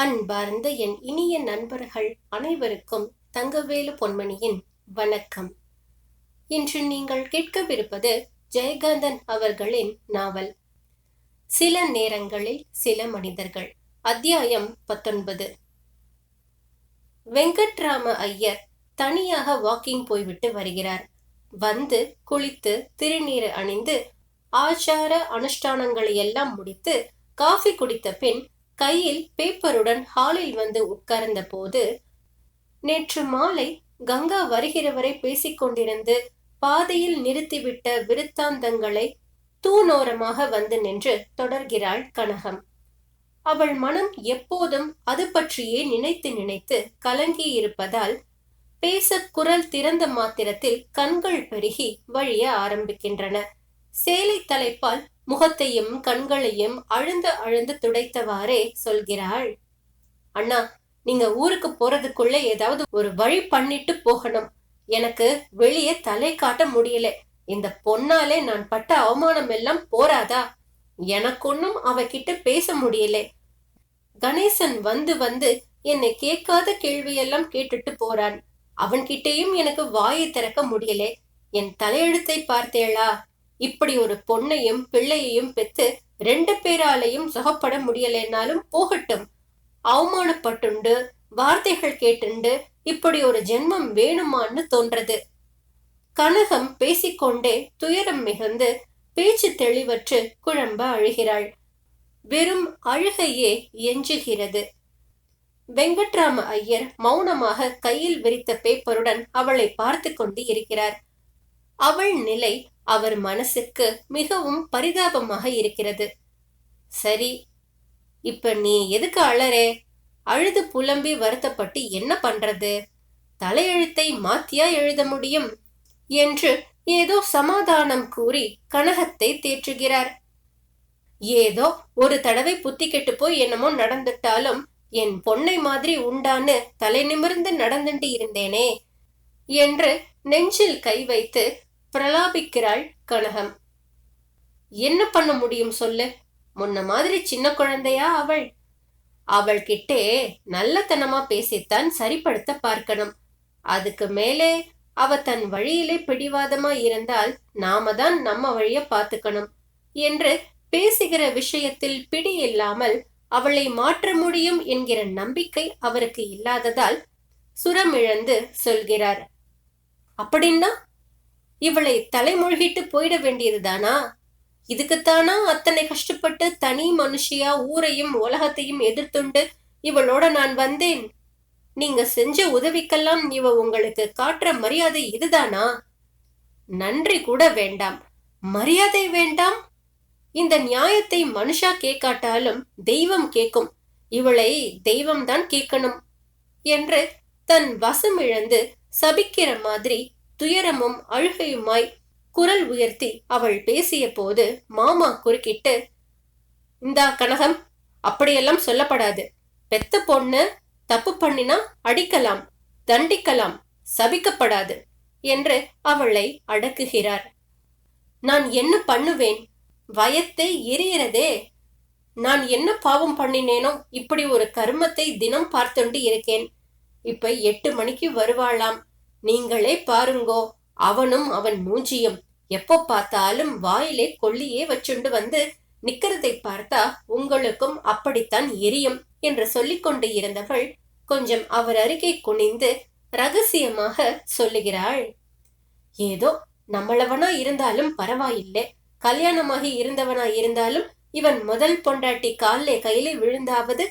அன்பார்ந்த என் இனிய நண்பர்கள் அனைவருக்கும் தங்கவேலு பொன்மணியின் வணக்கம். இன்று நீங்கள் கேட்கவிருப்பது ஜெயகாந்தன் அவர்களின் நாவல் சில நேரங்களில் சில மனிதர்கள் அத்தியாயம் பத்தொன்பது. வெங்கட்ராம ஐயர் தனியாக வாக்கிங் போய்விட்டு வருகிறார். வந்து குளித்து திருநீர் அணிந்து ஆச்சார அனுஷ்டானங்களை எல்லாம் முடித்து காஃபி குடித்த பின் கையில் பேப்பருடன் ஹாலில் வந்து உட்கார்ந்த போது நேற்று மாலை கங்கா வருகிறவரை பேசிக் கொண்டிருந்து பாதையில் நிறுத்திவிட்ட விருத்தாந்தங்களை தூணோரமாக வந்து நின்று தொடர்கிறாள் கனகம். அவள் மனம் எப்போதும் அது பற்றியே நினைத்து நினைத்து கலங்கி இருப்பதால் பேச குரல் திறந்த மாத்திரத்தில் கண்கள் பெருகி வழிய ஆரம்பிக்கின்றன. சேலை தலைப்பால் முகத்தையும் கண்களையும் அழுந்து அழுந்து துடைத்தவாறே சொல்கிறாள். அண்ணா நீங்க ஊருக்கு போறதுக்குள்ள ஏதாவது ஒரு வழி பண்ணிட்டு போகணும். எனக்கு வெளியே தலை காட்ட முடியல. இந்த பொண்ணாலே நான் பட்ட அவமானம் எல்லாம் போராதா எனக்கு ஒன்னும் அவகிட்ட பேச முடியல. கணேசன் வந்து வந்து என்னை கேட்காத கேள்வியெல்லாம் கேட்டுட்டு போறான். அவன்கிட்டயும் எனக்கு வாயை திறக்க முடியல. என் தலையெழுத்தை பார்த்தேளா? இப்படி ஒரு பொண்ணையும் பிள்ளையையும் பெத்து ரெண்டு பேராலையும் சுகப்பட முடியலைன்னாலும் போகட்டும். அவமானப்பட்டுண்டு வார்த்தைகள் கேட்டுண்டு இப்படி ஒரு ஜென்மம் வேணுமான்னு தோன்றது. கனகம் பேசிக்கொண்டே துயரம் மிகுந்து பேச்சு தெளிவற்று குழம்ப அழுகிறாள். வெறும் அழுகையே எஞ்சுகிறது. வெங்கட்ராம ஐயர் மௌனமாக கையில் விரித்த பேப்பருடன் அவளை பார்த்து கொண்டு இருக்கிறார். அவள் நிலை அவர் மனசுக்கு மிகவும் பரிதாபமாக இருக்கிறது. சரி இப்ப நீ எதுக்கு அழறே? அழுது புலம்பி வருத்தப்பட்டு என்ன பண்றது? தலையெழுத்தை மாத்தியா எழுத முடியும்? என்று ஏதோ சமாதானம் கூறி கனகத்தை தேற்றுகிறார். ஏதோ ஒரு தடவை புத்தி கெட்டு போய் என்னமோ நடந்துட்டாலும் என் பொன்னை மாதிரி உண்டான்னு தலை நிமிர்ந்து நடந்துட்டு இருந்தேனே என்று நெஞ்சில் கை வைத்து பிரலாபிக்கிறாள் கனகம். என்ன பண்ண முடியும் சொல்லு? முன்ன மாதிரி சின்ன குழந்தையா அவள். அவள் கிட்டே நல்லத்தனமா பேசித்தான் சரிப்படுத்த பார்க்கணும். அதுக்கு மேலே அவ தன் வழியிலே பிடிவாதமா இருந்தால் நாம தான் நம்ம வழிய பார்த்துக்கணும் என்று பேசுகிற விஷயத்தில் பிடி இல்லாமல் அவளை மாற்ற முடியும் என்கிற நம்பிக்கை அவருக்கு இல்லாததால் சுரமிழந்து சொல்கிறார். அப்படின்னா இவளை தலைமொழிகிட்டு போயிட வேண்டியதுதானா? இதுக்குத்தானா அத்தனை கஷ்டப்பட்டு தனி மனுஷியா ஊரையும் உலகத்தையும் எதிர்த்துண்டு இவளோட நான் வந்தேன்? நீங்க செஞ்ச உதவிக்கெல்லாம் இவ உங்களுக்கு காட்டுற மரியாதை இதுதானா? நன்றி கூட வேண்டாம். மரியாதை வேண்டாம்? இந்த நியாயத்தை மனுஷா கேட்காட்டாலும் தெய்வம் கேட்கும் இவளை தெய்வம்தான் கேட்கணும் என்று தன் வசம் இழந்து சபிக்கிற மாதிரி துயரமும் அழுகையுமாய் குரல் உயர்த்தி அவள் பேசிய போது மாமா குறுக்கிட்டு இந்தா கனகம் அப்படியெல்லாம் சொல்லப்படாது. பெத்த பொண்ணு தப்பு பண்ணினா அடிக்கலாம் தண்டிக்கலாம் சபிக்கப்படாது என்று அவளை அடக்குகிறார். நான் என்ன பண்ணுவேன்? வயத்தை எரியறதே. நான் என்ன பாவம் பண்ணினேனோ இப்படி ஒரு கர்மத்தை தினம் பார்த்துண்டு இருக்கேன். இப்ப எட்டு மணிக்கு வருவாளாம். நீங்களே பாருங்கோ அவனும் அவன் மூஞ்சியும். எப்போ பார்த்தாலும் வாயிலே கொல்லியே வச்சுண்டு வந்து நிக்கிறதை பார்த்தா உங்களுக்கும் அப்படித்தான் எரியும் என்று சொல்லிக்கொண்டு இருந்தவள் கொஞ்சம் அவர் அருகே குனிந்து ரகசியமாக சொல்லுகிறாள். ஏதோ நம்மளவனா இருந்தாலும் பரவாயில்லை. கல்யாணமாகி இருந்தவனா இருந்தாலும் இவன் முதல் பொண்டாட்டி காலே கையிலே விழுந்தாவது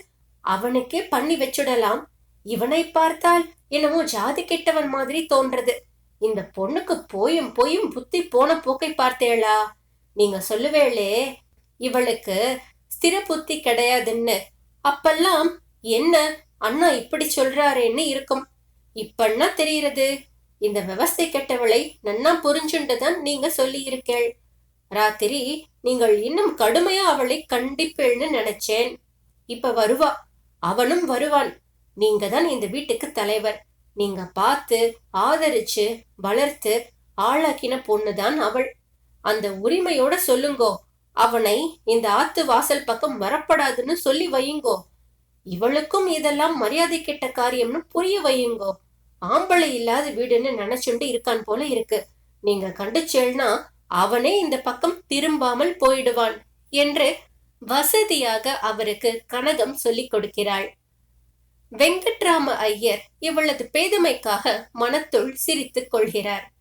அவனுக்கே பண்ணி வச்சுடலாம். இவனை பார்த்தால் என்னமோ ஜாதி கெட்டவன் மாதிரி தோன்றது. இந்த பொண்ணுக்கு போயும் போயும் புத்தி போன போக்கை பார்த்தேளா? நீங்க சொல்லுவேளே இவளுக்கு ஸ்திர புத்தி கிடையாதுன்னு. அப்பெல்லாம் என்ன அண்ணா இப்படி சொல்றாரேன்னு இருக்கும். இப்பன்னா தெரியுறது இந்த விவசாய கெட்டவளை நன்னா புரிஞ்சுண்டுதான் நீங்க சொல்லி இருக்கேள் ராத்திரி நீங்கள் இன்னும் கடுமையா அவளை கண்டிப்பேள்னு நினைச்சேன். இப்ப வருவா. அவனும் வருவான். நீங்க தான் இந்த வீட்டுக்கு தலைவர். நீங்க பார்த்து ஆதரிச்சு வளர்த்து ஆளாக்கின பொண்ணுதான் அவள். அந்த உரிமையோட சொல்லுங்கோ. அவனை இந்த ஆத்து வாசல் பக்கம் வரப்படாதுன்னு சொல்லி வையுங்கோ. இவளுக்கும் இதெல்லாம் மரியாதை கெட்ட காரியம்னு புரிய வையுங்கோ. ஆம்பளை இல்லாத வீடுன்னு நினைச்சுண்டு இருக்கான் போல இருக்கு. நீங்க கண்டுச்சேள்னா அவனே இந்த பக்கம் திரும்பாமல் போயிடுவான் என்று வசதியாக அவருக்கு கனகம் சொல்லிக் கொடுக்கிறாள். வெங்கட்ராம ஐயர் இவளது பேதமைக்காக மனத்துள் சிரித்துக் கொள்கிறார்.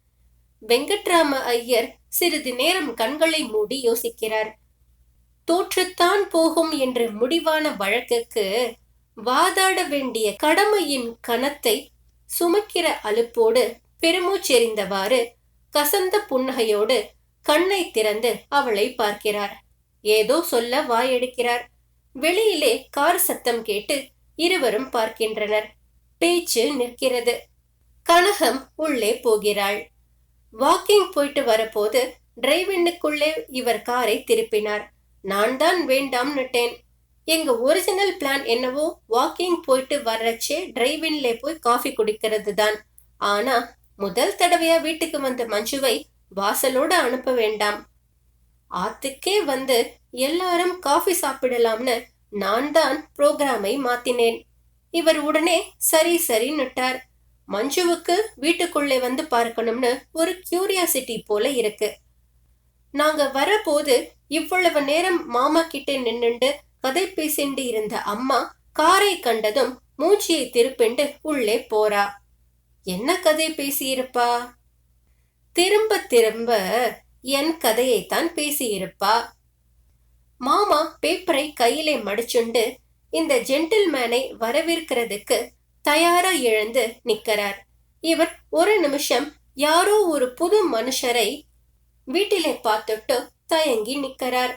வெங்கட்ராம ஐயர் சிறிது நேரம் கண்களை மூடி யோசிக்கிறார். தோற்றுத்தான் போகும் என்ற முடிவான வழக்குக்கு வாதாட வேண்டிய கடமையின் கனத்தை சுமக்கிற அலுப்போடு பெருமூச்செறிந்தவாறு கசந்த புன்னகையோடு கண்ணை திறந்து அவளை பார்க்கிறார். ஏதோ சொல்ல வாயெடுக்கிறார். வெளியிலே கார் சத்தம் கேட்டு இருவரும் பார்க்கின்றனர். பேச்சு நிற்கிறது. கனகம் உள்ளே போகிறாள். வாக்கிங் போயிட்டு வரபோது டிரைவினுக்குள்ளே இவர் காரை திருப்பினார். நான் தான் வேண்டாம் எங்க ஒரிஜினல் பிளான் என்னவோ வாக்கிங் போயிட்டு வர்றச்சே டிரைவின்ல போய் காஃபி குடிக்கிறது தான். ஆனா முதல் தடவையா வீட்டுக்கு வந்த மஞ்சுவை வாசலோட அனுப்ப வேண்டாம். ஆத்துக்கே வந்து எல்லாரும் காஃபி சாப்பிடலாம்னு நான் தான் புரோகிராமை மாத்தினேன். இவர் உடனே சரி சரி நட்டார். மஞ்சுவுக்கு வீட்டுக்குள்ளே வந்து பார்க்கணும்னு ஒரு கியூரியாசிட்டி போல இருக்கு. நாங்க வரபோது இவ்வளவு நேரம் மாமா கிட்டே நின்னுண்டு கதை பேசிண்டு இருந்த அம்மா காரை கண்டதும் மூச்சியை திருப்பிண்டு உள்ளே போறா. என்ன கதை பேசியிருப்பா? திரும்ப திரும்ப என் கதையைத்தான் பேசியிருப்பா. மாமா பேப்பரை கையிலே மடிச்சுண்டு இந்த ஜென்டில்மேனை வரவேற்கிறதுக்கு தயாரா எழுந்து நிக்கிறார் இவர் ஒரு நிமிஷம் யாரோ ஒரு புது மனுஷரை வீட்டிலே பார்த்துட்டு தயங்கி நிக்கிறார்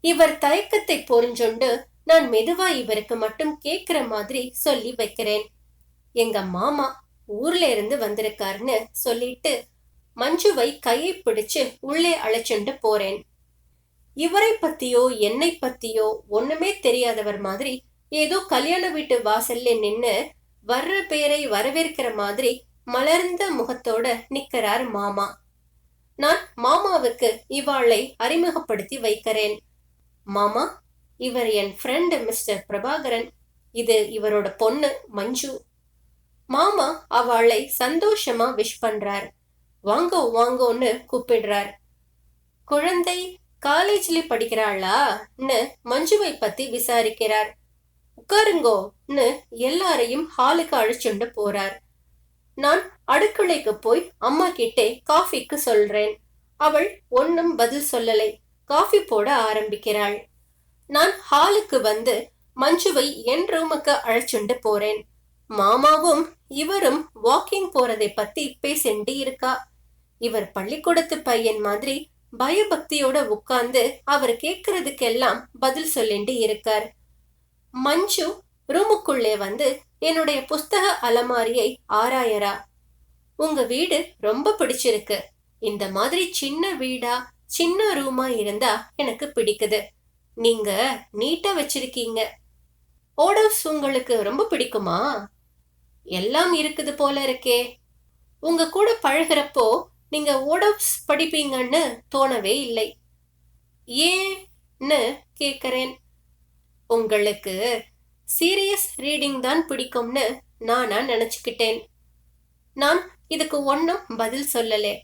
இவர் தயக்கத்தை புரிஞ்சுண்டு நான் மெதுவா இவருக்கு மட்டும் கேக்குற மாதிரி சொல்லி வைக்கிறேன். எங்க மாமா ஊர்ல இருந்து வந்திருக்காருன்னு சொல்லிட்டு மஞ்சுவை கையை பிடிச்சு உள்ளே அழைச்சுண்டு போறேன். இவரை பத்தியோ என்னை பத்தியோ ஒண்ணுமே தெரியாதவர் மாதிரி ஏதோ கல்யாண வீட்டு வாசல்ல நின்னு வர்ற பேரை வரவேற்கிற மாதிரி மலர்ந்த முகத்தோட நிக்கிறார் மாமா. நான் மாமாவுக்கு இவாளை அறிமுகப்படுத்தி வைக்கிறேன். மாமா இவர் என் ஃப்ரெண்டு மிஸ்டர் பிரபாகரன். இது இவரோட பொண்ணு மஞ்சு. மாமா அவளை சந்தோஷமா விஷ் பண்றார். வாங்கோ வாங்கோன்னு கூப்பிடுறார். குழந்தை காலேஜ்ல படிக்கிறாளான்னு மஞ்சுவை பத்தி விசாரிக்கிறார். உட்காருங்கோன்னு எல்லாரையும் ஹாலுக்கு அழைச்சுண்டு போறார். நான் அடுக்களைக்கு போய் அம்மா கிட்டே காஃபிக்கு சொல்றேன். அவள் ஒன்னும் பதில் சொல்லலை. காஃபி போட ஆரம்பிக்கிறாள். நான் ஹாலுக்கு வந்து மஞ்சுவை என் ரூமுக்கு அழைச்சுண்டு போறேன். மாமாவும் இவரும் வாக்கிங் போறதை பத்தி பேசிண்டு இருக்கா. இவர் பள்ளிக்கூடத்து பையன் மாதிரி பயபக்தியோட உட்கார்ந்து அவர் கேட்கறதுக்கெல்லாம் பதில் சொல்லிண்டு இருக்கார். மஞ்சு ரூமுக்குள்ளே வந்து என்னுடைய புஸ்தக அலமாரியை ஆராயரா உங்க வீடு ரொம்ப பிடிச்சிருக்கு. இந்த மாதிரி சின்ன வீடா சின்ன ரூமா இருந்தா எனக்கு பிடிக்குது. நீங்க நீட்டா வச்சிருக்கீங்க. ஓடோஸ் உங்களுக்கு ரொம்ப பிடிக்குமா? எல்லாம் இருக்குது போல இருக்கே. உங்க கூட பழகுறப்போ நீங்கள் ஓடப்ஸ் படிப்பீங்கன்னு தோணவே இல்லை. ஏன்னு கேட்குறேன் உங்களுக்கு சீரியஸ் ரீடிங் தான் பிடிக்கும்னு நானா நினச்சிக்கிட்டேன். நான் இதுக்கு ஒன்றும் பதில் சொல்லலே.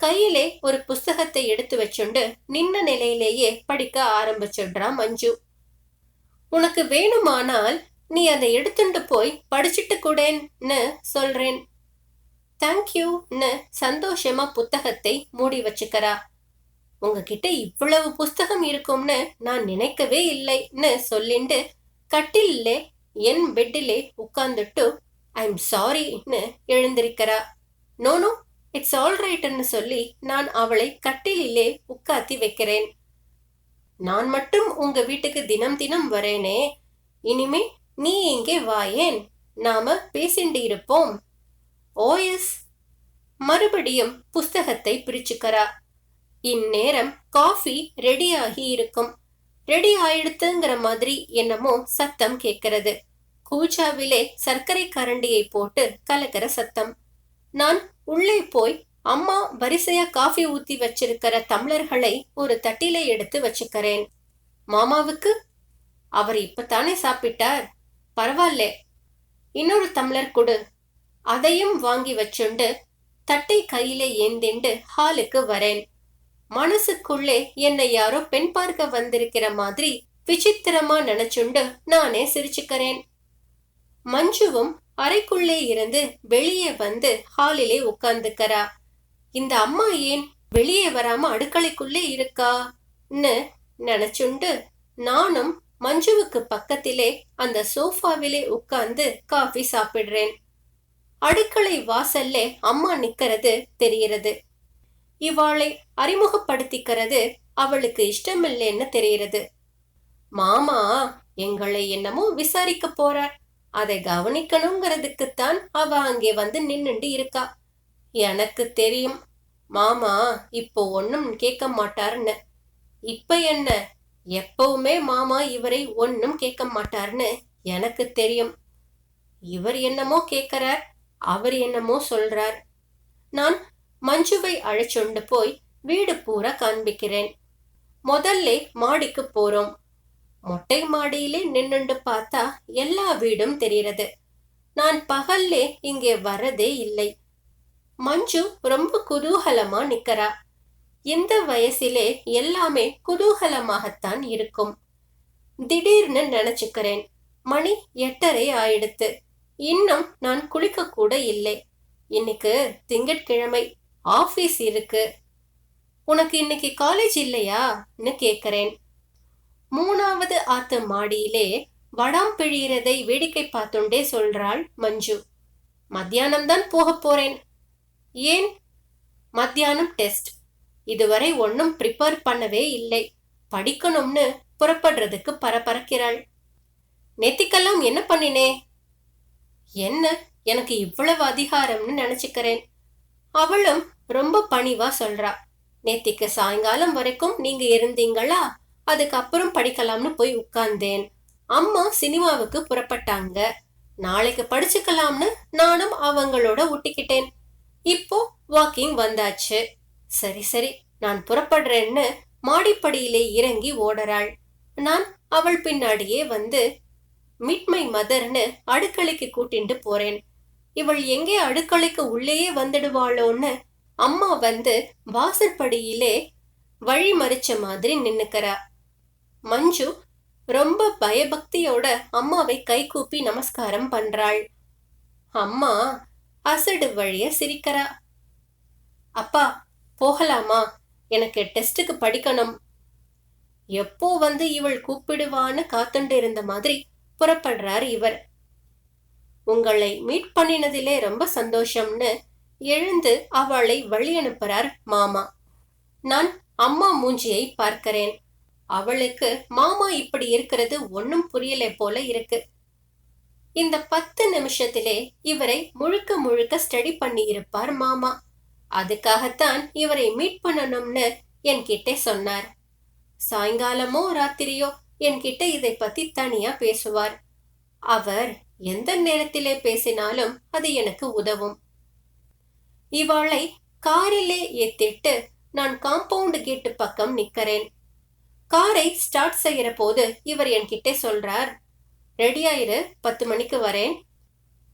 கையிலே ஒரு புஸ்தகத்தை எடுத்து வச்சுண்டு நின்ன நிலையிலேயே படிக்க ஆரம்பிச்சிடுறா மஞ்சு. உனக்கு வேணுமானால் நீ அதை எடுத்துட்டு போய் படிச்சுட்டு கூடேன்னு சொல்றேன். தேங்க்யூன்னு சந்தோஷமா புத்தகத்தை மூடி வச்சுக்கிறா. உங்ககிட்ட இவ்வளவு புஸ்தகம் இருக்கும்னு நான் நினைக்கவே இல்லைன்னு சொல்லிண்டு கட்டிலே என் பெட்டிலே உட்கார்ந்துட்டு ஐ எம் சாரின்னு எழுந்திருக்கிறா. நோனோ இட்ஸ் ஆல் ரைட்னு சொல்லி நான் அவளை கட்டிலே உட்காத்தி வைக்கிறேன். நான் மட்டும் உங்க வீட்டுக்கு தினம் தினம் வரேனே. இனிமே நீ இங்கே வாயேன். நாம பேசிண்டு இருப்போம். ஓஎஸ் மறுபடியும் புஸ்தகத்தை பிரிச்சுக்கிறா. இந்நேரம் காஃபி ரெடியாகி இருக்கும். ரெடி ஆயிடுத்துங்கிற மாதிரி என்னமோ சத்தம் கேட்கிறது. கூஜாவிலே சர்க்கரை கரண்டியை போட்டு கலக்கிற சத்தம். நான் உள்ளே போய் அம்மா வரிசையா காஃபி ஊத்தி வச்சிருக்கிற தமிழர்களை ஒரு தட்டில எடுத்து வச்சுக்கிறேன். மாமாவுக்கு? அவர் இப்பத்தானே சாப்பிட்டார். பரவாயில்ல. இன்னொரு தமிழர் கொடு. அதையும் வாங்கி வச்சுண்டு தட்டை கையில ஏந்திண்டு ஹாலுக்கு வரேன். மனசுக்குள்ளே என்னை யாரோ பெண் பார்க்க வந்திருக்கிற மாதிரி விசித்திரமா நினைச்சுண்டு நானே சிரிச்சுக்கிறேன். மஞ்சுவும் அறைக்குள்ளே இருந்து வெளியே வந்து ஹாலிலே உட்கார்ந்துக்கறா. இந்த அம்மா ஏன் வெளியே வராம அடுக்கலைக்குள்ளே இருக்கான்னு நினைச்சுண்டு நானும் மஞ்சுவுக்கு பக்கத்திலே அந்த சோஃபாவிலே உட்கார்ந்து காஃபி சாப்பிடுறேன். அடுக்களை வாசல்ல அம்மா நிக்கிறது தெரிகிறது. இவாளை அறிமுகப்படுத்திக்கிறது அவளுக்கு இஷ்டமில்லைன்னு தெரிகிறது. மாமா எங்களை என்னமோ விசாரிக்க போறார் அதை கவனிக்கணுங்கிறதுக்குத்தான் அவ அங்கே வந்து நின்னுண்டு இருக்கா. எனக்கு தெரியும். மாமா இப்போ ஒன்னும் கேட்க மாட்டாருன்னு. இப்ப என்ன? எப்பவுமே மாமா இவரை ஒன்னும் கேட்க மாட்டாருன்னு எனக்கு தெரியும். இவர் என்னமோ கேட்கிறார். அவர் என்னமோ சொல்றார். நான் மஞ்சுவை அழைச்சொண்டு போய் வீடு பூரா காண்பிக்கிறேன். முதல்ல மாடிக்கு போறோம். மொட்டை மாடியிலே நின்னுண்டு பார்த்தா எல்லா வீடும் தெரிகிறது. நான் பகல்லே இங்கே வரதே இல்லை. மஞ்சு ரொம்ப குதூகலமா நிக்கிறா. இந்த வயசிலே எல்லாமே குதூகலமாகத்தான் இருக்கும். திடீர்னு நினைச்சுக்கிறேன். மணி எட்டரை ஆயிடுத்து. இன்னும் நான் குளிக்க கூட இல்லை. இன்னைக்கு திங்கட்கிழமை ஆபீஸ் இருக்கு. உனக்கு இன்னைக்கு காலேஜ் இல்லையான்னு கேக்குறேன். மூணாவது ஆத்து மாடியிலே வடாம் பிழியறதை வேடிக்கை பார்த்துண்டே சொல்றாள் மஞ்சு. மத்தியானம் தான் போக போறேன். ஏன்? மத்தியானம் டெஸ்ட் இதுவரை ஒன்னும் ப்ரிப்பேர் பண்ணவே இல்லை. படிக்கணும்னு புறப்படுறதுக்கு பரபரக்கிறாள். நெத்திக்கெல்லாம் என்ன பண்ணினே? என்ன? எனக்கு இவ்வளவு அதிகாரம்னு நினைச்சுக்கிறேன். அவளும் ரொம்ப பணிவா சொல்றா. நேத்திக்கு சாயங்காலம் வரைக்கும் நீங்க இருந்தீங்களா? அதுக்கப்புறம் படிக்கலாம்னு போய் உட்கார்ந்தேன். அம்மா சினிமாவுக்கு புறப்பட்டாங்க. நாளைக்கு படிச்சுக்கலாம்னு நானும் அவங்களோட ஒட்டிக்கிட்டேன். இப்போ வாக்கிங் வந்தாச்சு. சரி சரி நான் புறப்படுறேன்னு மாடிப்படியிலே இறங்கி ஓடறாள். நான் அவள் பின்னாடியே வந்து மிட்மை மதர்னு அடுக்களைக்கு கூட்டிண்டு போறேன். இவள் எங்கே அடுக்களைக்கு உள்ளேயே வந்துடுவாளோன்னு அம்மா வந்து வாசற்படியிலே வழி மறிச்ச மாதிரி நின்னுக்கறா. மஞ்சு ரொம்ப பயபக்தியோட அம்மாவை கைகூப்பி நமஸ்காரம் பண்றாள். அம்மா அசடு வழிய சிரிக்கிறா. அப்பா போகலாமா? எனக்கு டெஸ்டுக்கு படிக்கணும். எப்போ வந்து இவள் கூப்பிடுவான்னு காத்துண்டு இருந்த மாதிரி புறப்படுறார் இவர். உங்களை மீட் பண்ணினதிலே ரொம்ப சந்தோஷம்னு எழுந்து அவளை வழி அனுப்புறார் மாமா. நான் அம்மா மூஞ்சியை பார்க்கிறேன். அவளுக்கு மாமா இப்படி இருக்கிறது ஒன்னும் புரியல போல இருக்கு. இந்த பத்து நிமிஷத்திலே இவரை முழுக்க முழுக்க ஸ்டடி பண்ணி இருப்பார் மாமா. அதுக்காகத்தான் இவரை மீட் பண்ணணும்னு என்கிட்ட சொன்னார். சாயங்காலமோ ராத்திரியோ என்கிட்ட இதை பத்தி தனியா பேசுவார். அவர் எந்த நேரத்திலே பேசினாலும் அது எனக்கு உதவும். இவாளை காரிலே ஏத்திட்டு நான் காம்பவுண்ட் கேட்டு பக்கம் நிக்கிறேன். காரை ஸ்டார்ட் செய்யற போது இவர் என்கிட்ட சொல்றார் ரெடியாயிரு பத்து மணிக்கு வரேன்.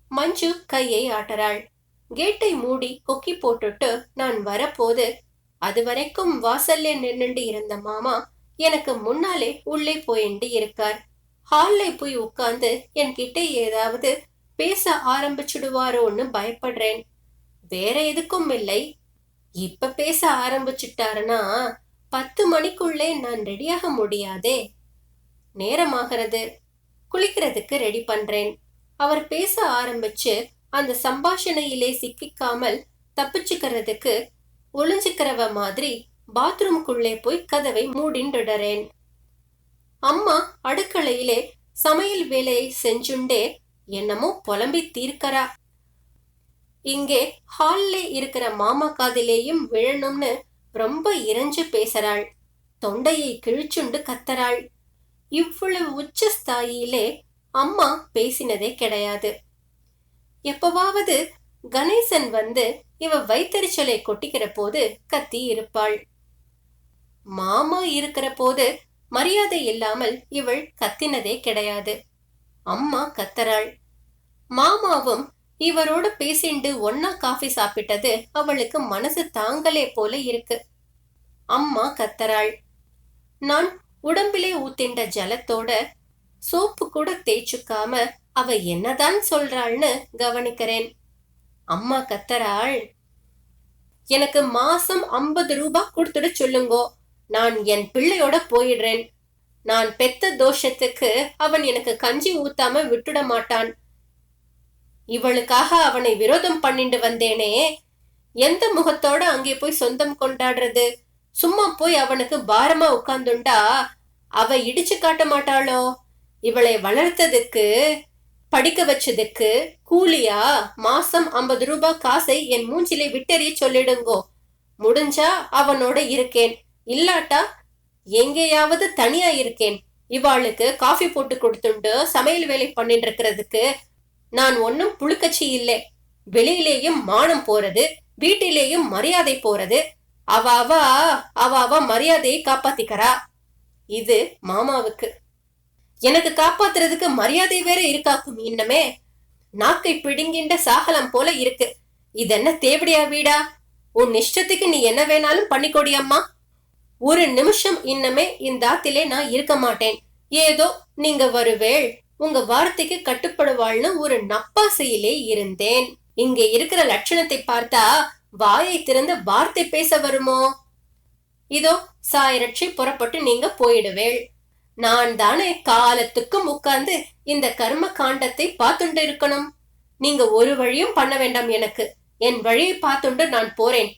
மஞ்சு கையை ஆட்டறாள். கேட்டை மூடி கொக்கி போட்டுட்டு நான் வரப்போது அது வரைக்கும் வாசல்ல நின்னுண்டு இருந்த மாமா எனக்கு முன்னாலே உள்ளே போயிண்டு இருக்கார். ஹால்ல போய் உட்கார்ந்து என்கிட்ட ஏதாவது பேச ஆரம்பிச்சுடுவாரோன்னு பயப்படுறேன். வேற எதுக்கும் இல்லை. இப்ப பேச ஆரம்பிச்சுட்டாருன்னா பத்து மணிக்குள்ளே நான் ரெடியாக முடியாதே. நேரமாகிறது. குளிக்கிறதுக்கு ரெடி பண்றேன். அவர் பேச ஆரம்பிச்சு அந்த சம்பாஷணையிலே சிக்கிக்காமல் தப்பிச்சுக்கிறதுக்கு ஒளிஞ்சுக்கிறவ மாதிரி பாத்ரூம்குள்ளே போய் கதவை மூடிண்டுடறேன் அம்மா அடுக்களையிலே சமையல் வேலையை செஞ்சுண்டே என்னமோ புலம்பி தீர்க்கறா. இங்கே ஹால்ல இருக்கிற மாமா காதிலேயும் விழணும்னு ரொம்ப இறைஞ்சு பேசுறாள். தொண்டையை கிழிச்சுண்டு கத்தறாள். இவ்வளவு உச்ச ஸ்தாயிலே அம்மா பேசினதே கிடையாது. எப்பவாவது கணேசன் வந்து இவ வைத்தறிச்சலை கொட்டிக்கிற போது கத்தி இருப்பாள். மாமா இருக்கிற போது மரியாதை இல்லாமல் இவள் கத்தினதே கிடையாது. அம்மா கத்தராள் மாமாவும் இவரோட பேசிண்டு ஒன்னா காஃபி சாப்பிட்டது அவளுக்கு மனசு தாங்களே போல இருக்கு. அம்மா கத்தராள் நான் உடம்பிலே ஊத்திண்ட ஜலத்தோட சோப்பு கூட தேய்ச்சுக்காம அவ என்னதான் சொல்றாள்னு கவனிக்கிறேன். அம்மா கத்தராள் எனக்கு மாசம் ஐம்பது ரூபாய் கொடுத்துட சொல்லுங்கோ. நான் என் பிள்ளையோட போயிடுறேன். நான் பெத்த தோஷத்துக்கு அவன் எனக்கு கஞ்சி ஊத்தாம விட்டுட மாட்டான். இவளுக்காக அவனை விரோதம் பண்ணிட்டு வந்தேனே. எந்த முகத்தோட அங்கே போய் சொந்தம் கொண்டாடுறது? சும்மா போய் அவனுக்கு பாரமா உட்கார்ந்துண்டா? அவ இடிச்சு காட்ட மாட்டாளோ? இவளை வளர்த்ததுக்கு படிக்க வச்சதுக்கு கூலியா? மாசம் ஐம்பது ரூபாய் காசை என் மூஞ்சிலே விட்டறிய சொல்லிடுங்கோ. முடிஞ்சா அவனோட இருக்கேன். இல்லாட்டா எங்கேயாவது தனியா இருக்கேன். இவாளுக்கு காஃபி போட்டு கொடுத்துண்டு சமையல் வேலை பண்ணிட்டு இருக்கிறதுக்கு நான் ஒன்னும் புழுக்கச்சி இல்லை. வெளியிலேயும் மானம் போறது வீட்டிலேயும் மரியாதை போறது. அவ அவ அவ மரியாதையை காப்பாத்திக்கிறா. இது மாமாவுக்கு. எனக்கு காப்பாத்துறதுக்கு மரியாதை வேற இருக்காக்கும் இன்னமே. நாக்கை பிடுங்கின்ற சாகலம் போல இருக்கு. இதென்ன தேவடியா வீடா? உன் இஷ்டத்துக்கு நீ என்ன வேணாலும் பண்ணிக்கொடியம்மா அம்மா. ஒரு நிமிஷம் இன்னமே இந்த ஆத்திலே நான் இருக்க மாட்டேன். ஏதோ நீங்க வருவேள். உங்க வார்த்தைக்கு கட்டுப்படுவாள்னு ஒரு நப்பாசையிலே இருந்தேன். இங்க இருக்கிற லட்சணத்தை பார்த்தா வாயை திறந்து வார்த்தை பேச வருமோ? இதோ சாயரட்சி புறப்பட்டு நீங்க போயிடுவேள். நான் தானே காலத்துக்கும் உட்கார்ந்து இந்த கர்ம காண்டத்தை பார்த்துண்டு இருக்கணும். நீங்க ஒரு வழியும் பண்ண வேண்டாம் எனக்கு. என் வழியை பார்த்துண்டு நான் போறேன்.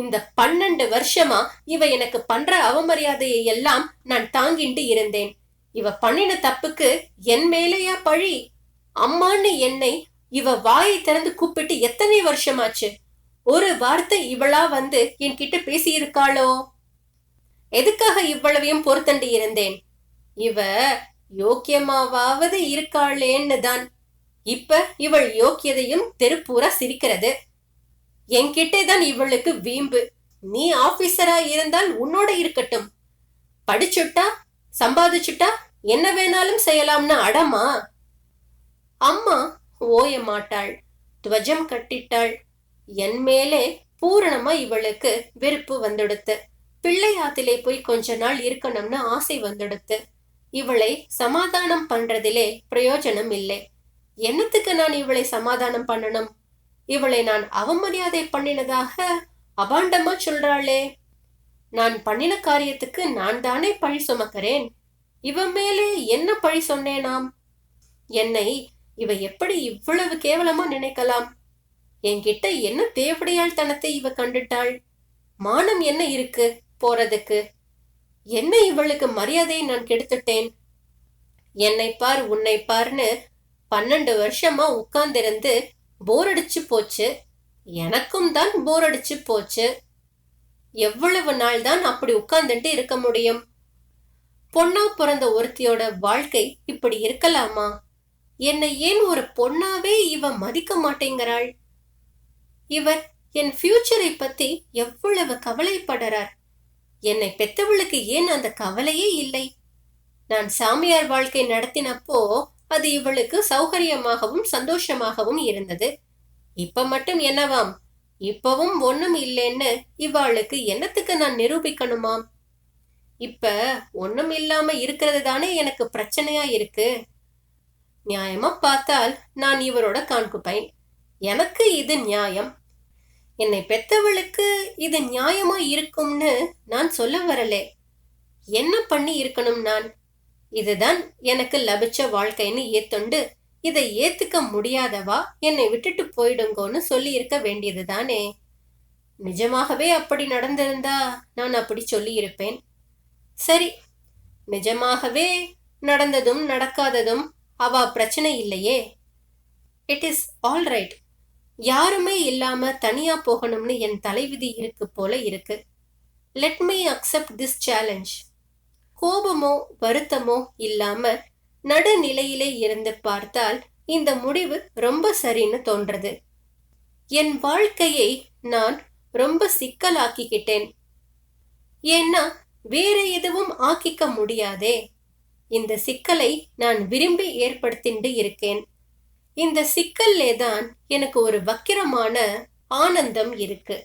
இந்த பன்னெண்டு வருஷமா இவ எனக்கு பண்ற அவமரியாதையை எல்லாம் நான் தாங்கிண்டு இருந்தேன். இவ பண்ணின தப்புக்கு என் மேலேயா பழி? அம்மான்னு என்னை இவ வாயை திறந்து கூப்பிட்டு எத்தனை வருஷமாச்சு? ஒரு வார்த்தை இவளா வந்து என்கிட்ட பேசியிருக்காளோ? எதுக்காக இவ்வளவையும் பொறுத்தண்டு இருந்தேன்? இவ யோக்கியமாவது இருக்காளேன்னு தான் இப்ப இவள் யோக்கியதையும் தெருப்பூரா சிரிக்கிறது. என்கிட்டே தான் இவளுக்கு வீம்பு. நீ ஆபீசரா இருந்தால் உன்னோட இருக்கட்டும். படிச்சுட்டா சம்பாதிச்சுட்டா என்ன வேணாலும் செய்யலாம்னு அடமா. அம்மா ஓய மாட்டாள் துவஜம் கட்டிட்டாள். என் மேலே பூரணமா இவளுக்கு வெறுப்பு வந்துடுத்து. பிள்ளையாத்திலே போய் கொஞ்ச நாள் இருக்கணும்னு ஆசை வந்துடுத்து. இவளை சமாதானம் பண்றதிலே பிரயோஜனம் இல்லை. என்னத்துக்கு நான் இவளை சமாதானம் பண்ணணும்? இவளை நான் அவமரியாதை பண்ணினதாக அபாண்டமா சொல்றாளே. நான் பண்ணின காரியத்துக்கு நான் தானே பழி சுமக்கிறேன். இவ மேலே என்ன பழி சொன்னேனாம்? என்னை இவ எப்படி இவ்வளவு கேவலமா நினைக்கலாம்? என்கிட்ட என்ன தேவடையாள் தனத்தை இவ கண்டுட்டாள்? மானம் என்ன இருக்கு போறதுக்கு? என்ன இவளுக்கு மரியாதையை நான் கெடுத்துட்டேன்? என்னை பார் உன்னை பார்னு பன்னெண்டு வருஷமா உட்கார்ந்திருந்து போர் அடிச்சு போச்சு. எனக்கும் தான் போர் அடிச்சு போச்சு. எவ்வளவு நாள் தான் அப்படி உட்கார்ந்துட்டு இருக்க முடியும்? பொண்ணா பிறந்த ஒருத்தியோட வாழ்க்கை இப்படி இருக்கலாமா? என்னை ஏன் ஒரு பொண்ணாவே இவ மதிக்க மாட்டேங்கிறாள்? இவர் என் ஃபியூச்சரை பத்தி எவ்வளவு கவலைப்படுறார்? என்னை பெத்தவளுக்கு ஏன் அந்த கவலையே இல்லை? நான் சாமியார் வாழ்க்கை நடத்தினப்போ அது இவளுக்கு சௌகரியமாகவும் சந்தோஷமாகவும் இருந்தது. இப்ப மட்டும் என்னவாம்? இப்பவும் ஒண்ணும் இல்லைன்னு இவாளுக்கு என்னத்துக்கு நான் நிரூபிக்கணுமாம்? இப்ப ஒண்ணும் இல்லாம இருக்கிறது தானே எனக்கு பிரச்சனையா இருக்கு. நியாயமா பார்த்தால் நான் இவரோட காண்குப்பேன். எனக்கு இது நியாயம். என்னை பெத்தவளுக்கு இது நியாயமா இருக்கும்னு நான் சொல்ல வரலே. என்ன பண்ணி இருக்கணும் நான்? இதுதான் எனக்கு லபிச்ச வாழ்க்கைன்னு ஏத்துண்டு. இதை ஏத்துக்க முடியாதவா என்னை விட்டுட்டு போயிடுங்கோன்னு சொல்லி இருக்க வேண்டியது தானே நிஜமாகவே அப்படி நடந்திருந்தா நான் அப்படி சொல்லியிருப்பேன். சரி நிஜமாகவே நடந்ததும் நடக்காததும் அவ பிரச்சனை இல்லையே. இட் இஸ் ஆல் ரைட் யாருமே இல்லாம தனியா போகணும்னு என் தலைவிதி இருக்கு போல இருக்கு. Let me accept this challenge கோபமோ வருத்தமோ இல்லாம நடுநிலையிலே இருந்து பார்த்தால் இந்த முடிவு ரொம்ப சரின்னு தோன்றது. என் வாழ்க்கையை நான் ரொம்ப சிக்கலாக்கிக்கிட்டேன். ஏன்னா வேற எதுவும் ஆக்கிக்க முடியாதே. இந்த சிக்கலை நான் விரும்பி ஏற்படுத்திண்டு இருக்கேன். இந்த சிக்கல்லே தான் எனக்கு ஒரு வக்கிரமான ஆனந்தம் இருக்கு.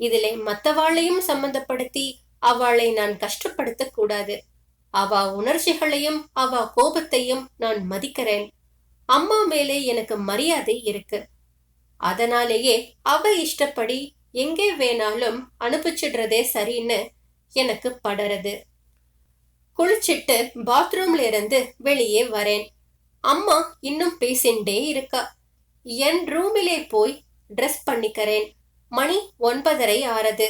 இதிலே மத்தவாளையும் சம்பந்தப்படுத்தி அவளை நான் கஷ்டப்படுத்த கூடாது அவ உணர்ச்சிகளையும் அவ கோபத்தையும் நான் மதிக்கிறேன். அம்மா மேலே எனக்கு மரியாதை இருக்கு. அதனாலேயே அவ இஷ்டப்படி எங்கே வேணாலும் அனுப்பிச்சிடுறதே சரின்னு எனக்கு படறது. குளிச்சிட்டு பாத்ரூம்ல இருந்து வெளியே வரேன். அம்மா இன்னும் பேசிண்டே இருக்கா. என் ரூமிலே போய் ட்ரெஸ் பண்ணிக்கிறேன். மணி ஒன்பதரை ஆறது.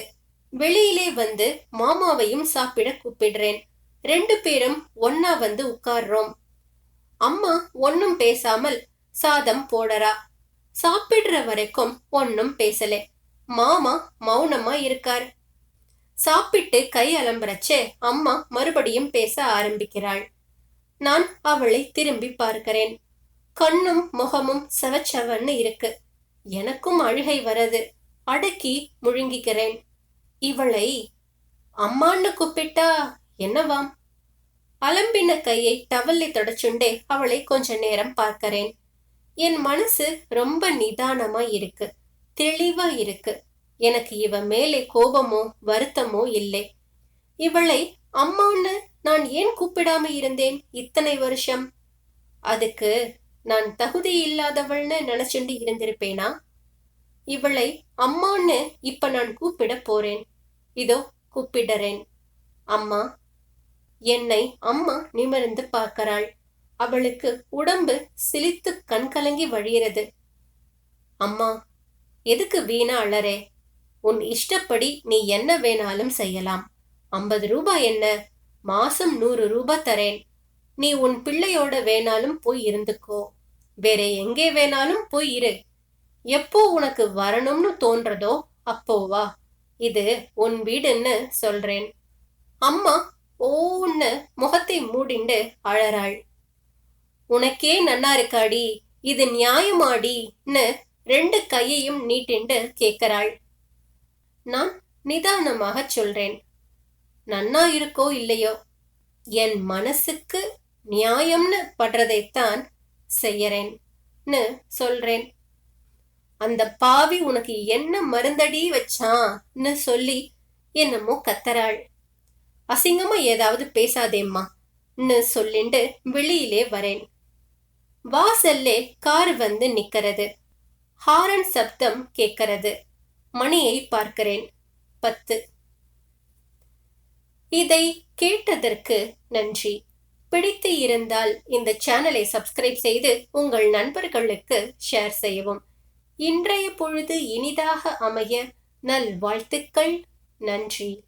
வெளியிலே வந்து மாமாவையும் சாப்பிட கூப்பிடுறேன். ரெண்டு பேரும் ஒன்னா வந்து உட்கார்றோம். அம்மா ஒன்னும் பேசாமல் சாதம் போடறா. சாப்பிடுற வரைக்கும் ஒன்னும் பேசல. மாமா மௌனமா இருக்கார். சாப்பிட்டு கை அலம்புறச்சே அம்மா மறுபடியும் பேச ஆரம்பிக்கிறாள். நான் அவளை திரும்பி பார்க்கிறேன். கண்ணும் முகமும் செவச்சவன்னு இருக்கு. எனக்கும் அழுகை வரது அடக்கி முழுங்கிக்கிறேன். இவளை அம்மான்னு கூப்பிட்டா என்னவாம்? அலம்பின கையை டவல்லை தொடச்சுண்டே அவளை கொஞ்ச நேரம் பார்க்கிறேன். என் மனசு ரொம்ப நிதானமா இருக்கு. தெளிவா இருக்கு. எனக்கு இவ மேலே கோபமோ வருத்தமோ இல்லை. இவளை அம்மான்னு நான் ஏன் கூப்பிடாம இருந்தேன் இத்தனை வருஷம்? அதுக்கு நான் தகுதி இல்லாதவள்னு நினைச்சுண்டு இருந்திருப்பேனா? இவளை அம்மான்னு இப்ப நான் கூப்பிட போறேன். இதோ கூப்பிடுறேன். அம்மா என்னை அம்மா நிமிர்ந்து பார்க்கறாள். அவளுக்கு உடம்பு சிலித்து கண்கலங்கி வழிகிறது. அம்மா எதுக்கு வீணா அழறே உன் இஷ்டப்படி நீ என்ன வேணாலும் செய்யலாம். ஐம்பது ரூபாய் என்ன? மாசம் நூறு ரூபாய் தரேன். நீ உன் பிள்ளையோட வேணாலும் போய் இருந்துக்கோ. வேற எங்கே வேணாலும் போய் இரு. எப்போ உனக்கு வரணும்னு தோன்றதோ அப்போ வா. இது உன் வீடுன்னு சொல்றேன். அம்மா ஓன்னு முகத்தை மூடிண்டு அழறாள். உனக்கே நன்னா இருக்காடி இது நியாயமாடின்னு ரெண்டு கையையும் நீட்டிண்டு கேட்கறாள். நான் நிதானமாக சொல்றேன். நன்னா இருக்கோ இல்லையோ என் மனசுக்கு நியாயம்னு படுறதைத்தான் செய்யறேன்னு சொல்றேன். அந்த பாவி உனக்கு என்ன மருந்தடி வச்சான்னு சொல்லி என்னமோ கத்தராள் அசிங்கமா ஏதாவது பேசாதேம்மான்னு சொல்லிண்டு வெளியிலே வரேன். வாசல்லே கார் வந்து நிக்கிறது. ஹாரன் சப்தம் கேட்கிறது மணியை பார்க்கிறேன். பத்து. இதை கேட்டதற்கு நன்றி. பிடித்து இருந்தால் இந்த சேனலை சப்ஸ்கிரைப் செய்து உங்கள் நண்பர்களுக்கு ஷேர் செய்யவும். இன்றைய பொழுது இனிதாக அமைய நல் வாழ்த்துக்கள் நன்றி.